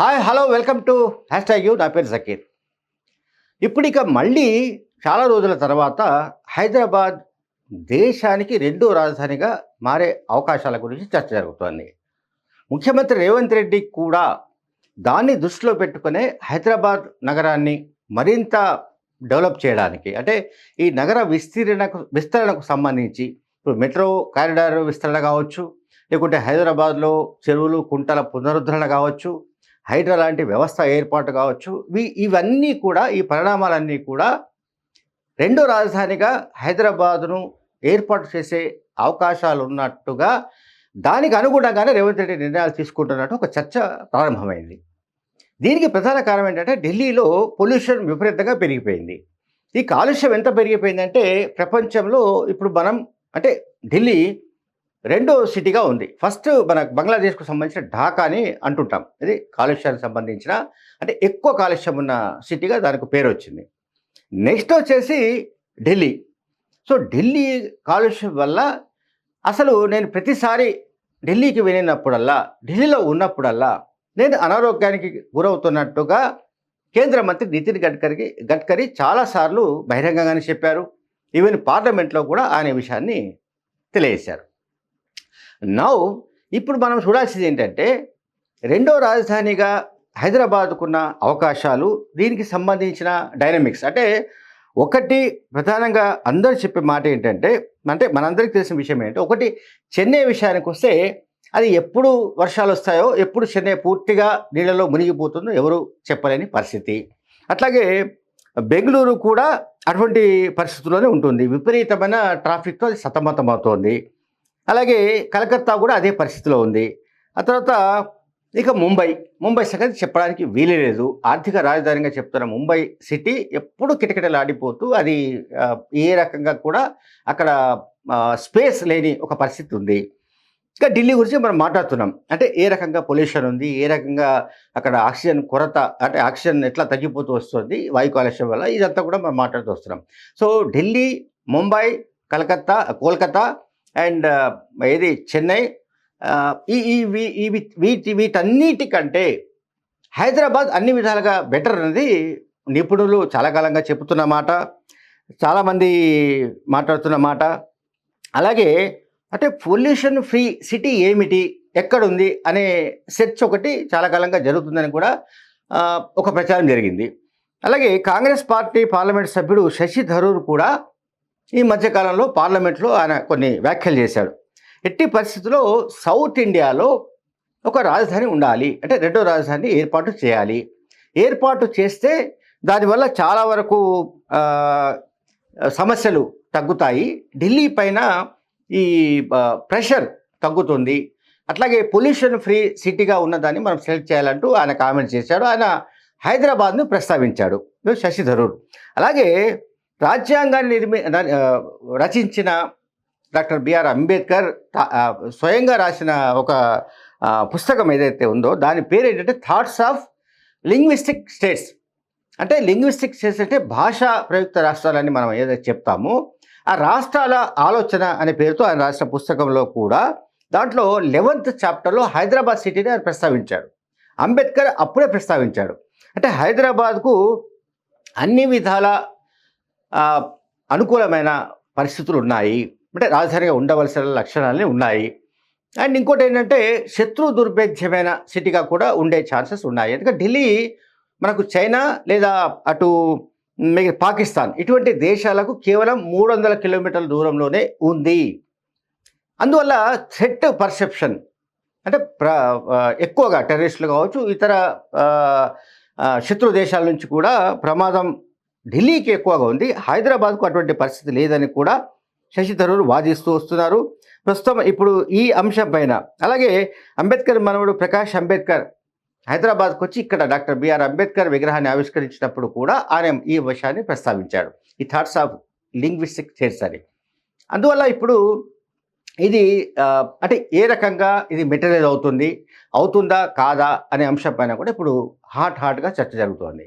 Hi hello welcome to hashtag you నా పేరు జకీర్. ఇప్పుడు ఇక మళ్ళీ చాలా రోజుల తర్వాత హైదరాబాద్ దేశానికి రెండో రాజధానిగా మారే అవకాశాల గురించి చర్చ జరుగుతోంది. ముఖ్యమంత్రి రేవంత్ రెడ్డి కూడా దాన్ని దృష్టిలో పెట్టుకునే హైదరాబాద్ నగరాన్ని మరింత డెవలప్ చేయడానికి అంటే ఈ నగర విస్తీర్ణకు విస్తరణకు సంబంధించి ఇప్పుడు మెట్రో కారిడార్ విస్తరణ కావచ్చు లేకుంటే హైదరాబాద్లో చెరువులు కుంటల పునరుద్ధరణ కావచ్చు హైడ్రా లాంటి వ్యవస్థ ఏర్పాటు కావచ్చు. ఇవన్నీ కూడా ఈ పరిణామాలన్నీ కూడా రెండో రాజధానిగా హైదరాబాదును ఏర్పాటు చేసే అవకాశాలు ఉన్నట్టుగా దానికి అనుగుణంగానే రేవంత్ రెడ్డి నిర్ణయాలు తీసుకుంటున్నట్టు ఒక చర్చ ప్రారంభమైంది. దీనికి ప్రధాన కారణం ఏంటంటే ఢిల్లీలో పొల్యూషన్ విపరీతంగా పెరిగిపోయింది. ఈ కాలుష్యం ఎంత పెరిగిపోయిందంటే ప్రపంచంలో ఇప్పుడు మనం అంటే ఢిల్లీ రెండో సిటీగా ఉంది. ఫస్ట్ మన బంగ్లాదేశ్కు సంబంధించిన ఢాకా అని అంటుంటాం. ఇది కాలుష్యానికి సంబంధించిన అంటే ఎక్కువ కాలుష్యం ఉన్న సిటీగా దానికి పేరు వచ్చింది. నెక్స్ట్ వచ్చేసి ఢిల్లీ. సో ఢిల్లీ కాలుష్యం వల్ల అసలు నేను ప్రతిసారి ఢిల్లీకి వెళ్ళినప్పుడల్లా ఢిల్లీలో ఉన్నప్పుడల్లా నేను అనారోగ్యానికి గురవుతున్నట్టుగా కేంద్ర మంత్రి నితిన్ గడ్కరీకి గడ్కరీ చాలాసార్లు బహిరంగంగానే చెప్పారు. ఈవెన్ పార్లమెంట్లో కూడా ఆయన విషయాన్ని తెలియజేశారు. నౌ ఇప్పుడు మనం చూడాల్సింది ఏంటంటే రెండో రాజధానిగా హైదరాబాద్కున్న అవకాశాలు దీనికి సంబంధించిన డైనమిక్స్ అంటే ఒకటి ప్రధానంగా అందరూ చెప్పే మాట ఏంటంటే అంటే మనందరికీ తెలిసిన విషయం ఏంటంటే ఒకటి చెన్నై విషయానికి వస్తే అది ఎప్పుడు వర్షాలు వస్తాయో ఎప్పుడు చెన్నై పూర్తిగా నీళ్ళలో మునిగిపోతుందో ఎవరు చెప్పలేని పరిస్థితి. అట్లాగే బెంగళూరు కూడా అటువంటి పరిస్థితుల్లోనే ఉంటుంది. విపరీతమైన ట్రాఫిక్తో అది సతమతమవుతోంది. అలాగే కలకత్తా కూడా అదే పరిస్థితిలో ఉంది. ఆ తర్వాత ఇక ముంబై ముంబై సంగతి చెప్పడానికి వీలే లేదు. ఆర్థిక రాజధానిగా చెప్తున్న ముంబై సిటీ ఎప్పుడు కిటకిటలాడిపోతూ అది ఏ రకంగా కూడా అక్కడ స్పేస్ లేని ఒక పరిస్థితి ఉంది. ఇంకా ఢిల్లీ గురించి మనం మాట్లాడుతున్నాం. అంటే ఏ రకంగా పొల్యూషన్ ఉంది ఏ రకంగా అక్కడ ఆక్సిజన్ కొరత అంటే ఆక్సిజన్ ఎట్లా తగ్గిపోతూ వస్తుంది వాయు కాలుష్యం వల్ల ఇదంతా కూడా మనం మాట్లాడుతూ వస్తున్నాం. సో ఢిల్లీ ముంబై కలకత్తా కోల్కతా అండ్ ఏది? చెన్నై. ఈ ఈ వీటి వీటన్నిటికంటే హైదరాబాద్ అన్ని విధాలుగా బెటర్ అనేది నిపుణులు చాలా కాలంగా చెబుతున్న మాట చాలామంది మాట్లాడుతున్న మాట. అలాగే అంటే పొల్యూషన్ ఫ్రీ సిటీ ఏమిటి ఎక్కడుంది అనే సెర్చ్ ఒకటి చాలా కాలంగా జరుగుతుందని కూడా ఒక ప్రచారం జరిగింది. అలాగే కాంగ్రెస్ పార్టీ పార్లమెంట్ సభ్యుడు శశి థరూర్ కూడా ఈ మధ్యకాలంలో పార్లమెంట్లో ఆయన కొన్ని వ్యాఖ్యలు చేశాడు. ఎట్టి పరిస్థితుల్లో సౌత్ ఇండియాలో ఒక రాజధాని ఉండాలి. అంటే రెండో రాజధాని ఏర్పాటు చేయాలి. ఏర్పాటు చేస్తే దానివల్ల చాలా వరకు సమస్యలు తగ్గుతాయి. ఢిల్లీ పైన ఈ ప్రెషర్ తగ్గుతుంది. అట్లాగే పొల్యూషన్ ఫ్రీ సిటీగా ఉన్నదాన్ని మనం సెలెక్ట్ చేయాలంటూ ఆయన కామెంట్ చేశాడు. ఆయన హైదరాబాద్ను ప్రస్తావించాడు. శశి థరూర్. అలాగే రాజ్యాంగాన్ని నిర్మి రచించిన డాక్టర్ బిఆర్ అంబేద్కర్ స్వయంగా రాసిన ఒక పుస్తకం ఏదైతే ఉందో దాని పేరు ఏంటంటే థాట్స్ ఆఫ్ లింగ్విస్టిక్ స్టేట్స్. అంటే లింగ్విస్టిక్ స్టేట్స్ అంటే భాషా ప్రయుక్త రాష్ట్రాలని మనం ఏదైతే చెప్తామో ఆ రాష్ట్రాల ఆలోచన అనే పేరుతో ఆయన రాసిన పుస్తకంలో కూడా దాంట్లో లెవెంత్ చాప్టర్లో హైదరాబాద్ సిటీని ఆయన ప్రస్తావించాడు. అంబేద్కర్ అప్పుడే ప్రస్తావించాడు. అంటే హైదరాబాద్కు అన్ని విధాల అనుకూలమైన పరిస్థితులు ఉన్నాయి. అంటే రాజధానిగా ఉండవలసిన లక్షణాలని ఉన్నాయి. అండ్ ఇంకోటి ఏంటంటే శత్రు దుర్భేద్యమైన సిటీగా కూడా ఉండే ఛాన్సెస్ ఉన్నాయి. ఎందుకంటే ఢిల్లీ మనకు చైనా లేదా అటు మిగ- పాకిస్తాన్ ఇటువంటి దేశాలకు కేవలం మూడు వందల కిలోమీటర్ల దూరంలోనే ఉంది. అందువల్ల థ్రెట్ పర్సెప్షన్ అంటే ప్ర ఎక్కువగా టెర్రరిస్టులు కావచ్చు ఇతర శత్రు దేశాల నుంచి కూడా ప్రమాదం ఢిల్లీకి ఎక్కువగా ఉంది. హైదరాబాద్కు అటువంటి పరిస్థితి లేదని కూడా శశి థరూర్ వాదిస్తూ వస్తున్నారు. ప్రస్తుతం ఇప్పుడు ఈ అంశం పైన. అలాగే అంబేద్కర్ మనవడు ప్రకాష్ అంబేద్కర్ హైదరాబాద్కు వచ్చి ఇక్కడ డాక్టర్ బిఆర్ అంబేద్కర్ విగ్రహాన్ని ఆవిష్కరించినప్పుడు కూడా ఆయన ఈ విషయాన్ని ప్రస్తావించాడు. ఈ థాట్స్ ఆఫ్ లింగ్విస్టిక్ స్టేట్స్ అని. అందువల్ల ఇప్పుడు ఇది అంటే ఏ రకంగా ఇది మెటీరియల్ అవుతుంది అవుతుందా కాదా అనే అంశం పైన కూడా ఇప్పుడు హాట్ హాట్గా చర్చ జరుగుతోంది.